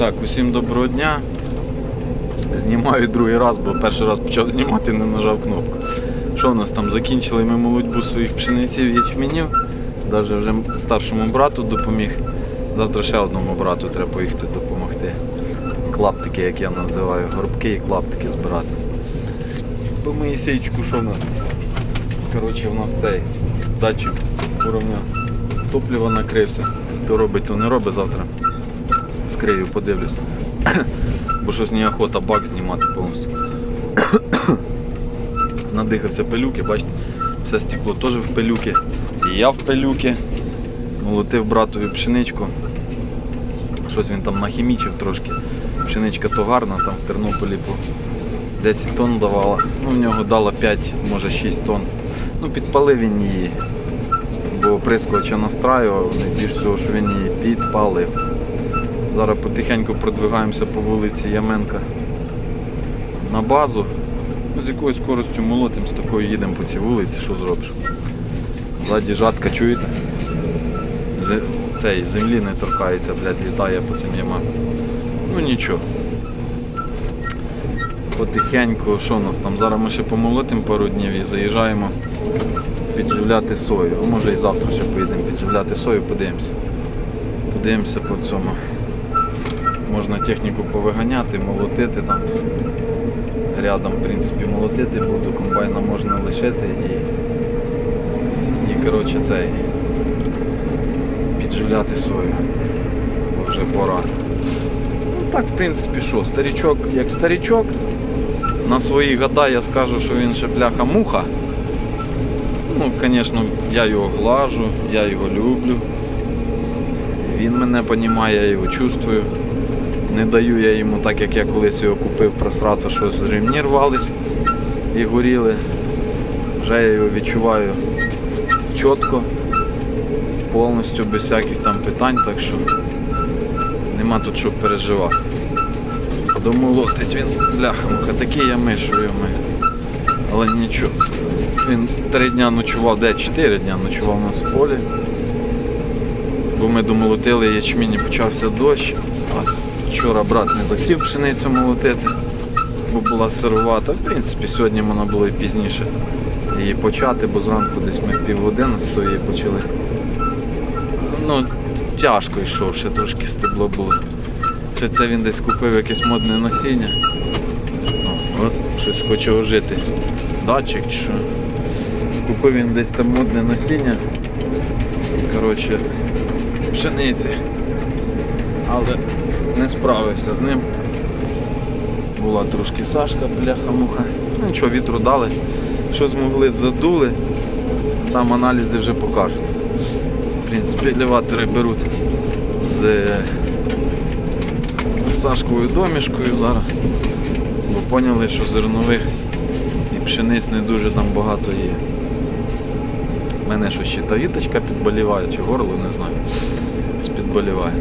Так, усім доброго дня. Знімаю другий раз, бо перший раз почав знімати, не нажав кнопку. Що в нас там? Закінчили ми молодьбу своїх пшениців ячменів. Навіть вже старшому брату допоміг. Завтра ще одному брату треба поїхати допомогти. Клаптики, як я називаю, горбки і клаптики збирати. По Моїсейчику що в нас? Коротше, в нас цей датчик уровня топлива накрився. То робить, то не робить завтра. Скрию, подивлюсь. Бо щось неохота бак знімати повністю. Надихався пилюки, бачите, все стекло теж в пилюки. І я в пилюки. Молотив братові пшеничку. Щось він там нахімічив трошки. Пшеничка то гарна, там в Тернополі по 10 тонн давала. Ну, в нього дала 5, може 6 тонн. Ну, підпалив він її. Бо прискоча настраював, більш всього, що він її підпалив. Зараз потихеньку продвигаємося по вулиці Яменка на базу. Ну, з якою скоростю молотим, з такою їдемо по цій вулиці, що зробиш. Ззаді жатка, чуєте? З... Цей землі не торкається, блядь, літає по цим ямам. Ну нічого. Потихеньку, що у нас там? Зараз ми ще помолотимо пару днів і заїжджаємо підживляти сою. Може і завтра ще поїдемо підживляти сою, подивимося. Подивимося по цьому. Можна техніку повиганяти, молотити там. Рядом, в принципі, молотити буду, комбайна можна лишити і, і коротше цей підживляти свою. Бо вже пора. Ну так, в принципі, що, старічок як старічок. На свої года я скажу, що він ще бляха муха. Ну, звісно, я його глажу, я його люблю. Він мене розуміє, я його чувствую. Не даю я йому, так як я колись його купив, просратися, що з ремні рвались і горіли. Вже я його відчуваю чітко, повністю, без всяких там питань, так що нема тут що переживати. Домолотить він, бляха-муха, такий я мишою ми. Але нічого. Він три дня ночував, де чотири дня ночував у нас в полі. Бо ми домолотили ячмінь і почався дощ. Вчора брат не захотів пшеницю молотити, бо була сировата. В принципі, сьогодні вона було і пізніше її почати, бо зранку десь ми пів одинадцятої її почали. Ну, тяжко йшов, ще трошки стебло було. Чи це він десь купив якесь модне насіння? О, От щось хоче ожити. Датчик чи що. Купив він десь там модне насіння. Коротше, пшениці. Але не справився з ним. Була трошки Сашка, бляха-муха. Ну нічого, вітру дали. Що змогли, задули. Там аналізи вже покажуть. В принципі, елеватори беруть з Сашковою домішкою зараз. Бо поняли, що зернових і пшениць не дуже там багато є. У мене що ще віточка підболіває, чи горло, не знаю. Щось Підболіває.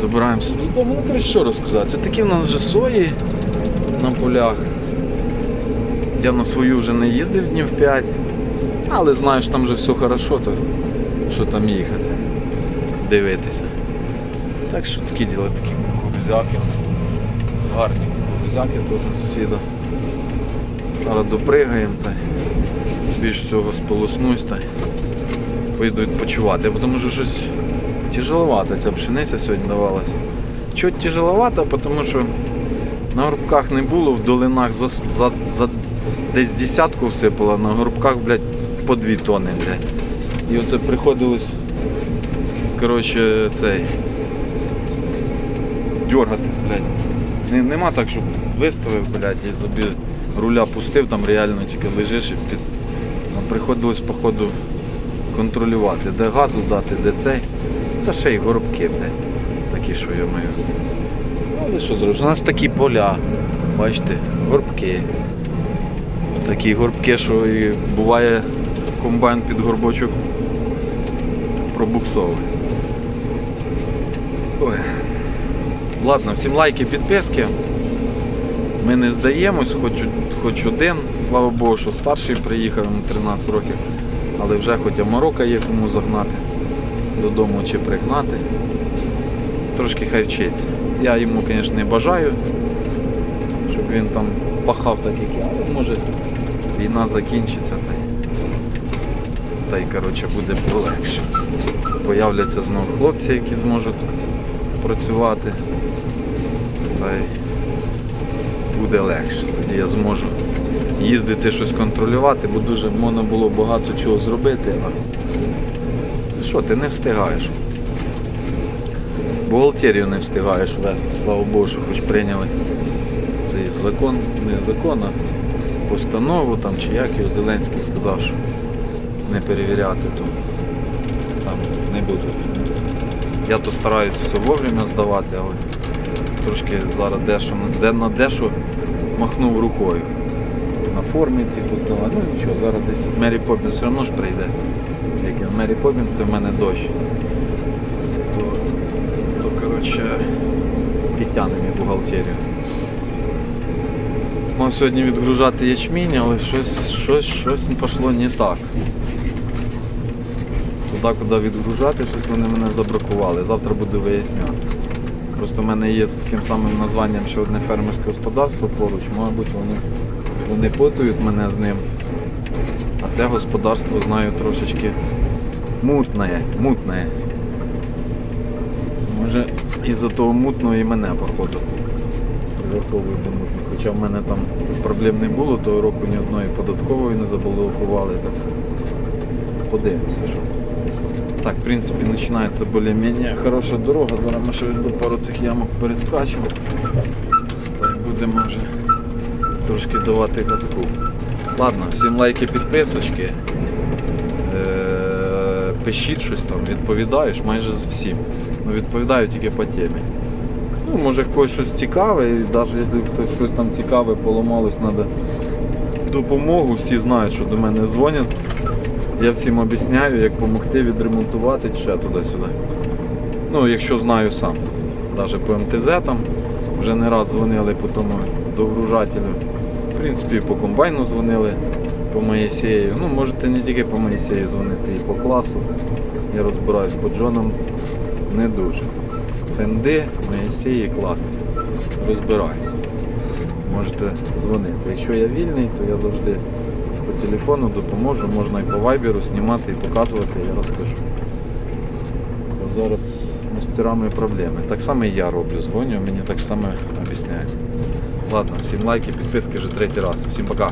Добираємося додому. Ну, що розказати. Такі в нас вже сої на полях. Я на свою вже не їздив днів 5, але знаю, що там вже все хорошо, то що там їхати, дивитися. Так що такі діла, такі кукурузяки. Гарні кукурузяки тут сусіда. Зараз допригаємо та більш всього сполоснусь та поїду відпочивати, бо тому що щось тяжеловата ця пшениця сьогодні давалась. Чого тяжеловата, тому що на горбках не було, в долинах за, за, за десь десятку всипало, на горбках, блядь, по дві тони, блядь. І оце приходилось, коротше, цей дергатись, блядь. Нема так, щоб виставив, блядь, і собі руля пустив, там реально тільки лежиш і під. Нам приходилось, походу, контролювати, де газу дати, де цей. Та ще й горобки, блядь. Такі, що я маю. Ну, Але що зробиш? У нас такі поля, бачите, горбки. Такі горбки, що і буває комбайн під горбочок пробуксовує. Ой. Ладно, всім лайки, підписки. Ми не здаємось, хоч, хоч один. Слава Богу, що старший приїхав йому 13 років, але вже хоч Амарока є кому загнати додому чи пригнати. трошки хай вчиться. Я йому, звісно, не бажаю, щоб він там пахав так, як я, може війна закінчиться та й, та й коротше, буде полегше. Появляться знову хлопці, які зможуть працювати. Та й буде легше. Тоді я зможу їздити щось контролювати, бо дуже можна було багато чого зробити. Що, ти не встигаєш. Бухгалтерію не встигаєш вести, слава Богу, хоч прийняли цей закон, не закон, а постанову там, чи як його Зеленський сказав, що не перевіряти, то там не будуть. Я то стараюся все вовремя здавати, але трошки зараз дещо, де на дещо махнув рукою. На формі ці поздавати. Ну нічого, зараз десь Мері Поппінс все одно ж прийде. Як і Мері Поппінс, це в мене дощ. То, то коротше, підтягнемо бухгалтерію. Мав сьогодні відгружати ячмінь, але щось, щось, щось пішло не так. Туди, куди відгружати, щось вони мене забракували. Завтра буду виясняти. Просто в мене є з таким самим названням ще одне фермерське господарство поруч. Мабуть, вони, вони путають мене з ним. А те господарство знаю трошечки мутне, мутне. Може із-за того мутного і мене, походу. Прираховую до мутних. Хоча в мене там проблем не було, того року ні одної податкової не заблокували. Так подивимося, що. Так, в принципі, починається більш-менш хороша дорога. Зараз ми ще до пару цих ямок перескачемо. Так будемо вже трошки давати газку. Ладно, всім лайки, підписочки. Е, Пишіть щось там, відповідаєш майже всім. Ну, відповідаю тільки по темі. Ну, може когось щось цікаве, і навіть якщо хтось щось там цікаве поламалось, треба допомогу. Всі знають, що до мене дзвонять. Я всім об'ясняю, як допомогти відремонтувати ще туди-сюди. Ну, якщо знаю сам. Навіть по МТЗ там вже не раз дзвонили по тому догружателю. В принципі, по комбайну дзвонили, по Моїсею. Ну, можете не тільки по Моїсею дзвонити, і по класу. Я розбираюсь по Джонам не дуже. Фенди, Моїсеї, клас. Розбираю. Можете дзвонити. Якщо я вільний, то я завжди по телефону допоможу, можна і по вайберу знімати і показувати, я розкажу. Бо зараз з мастерами проблеми. Так само і я роблю, дзвоню, мені так само об'ясняють. Ладно, всім лайки, підписки вже третій раз. Всім пока.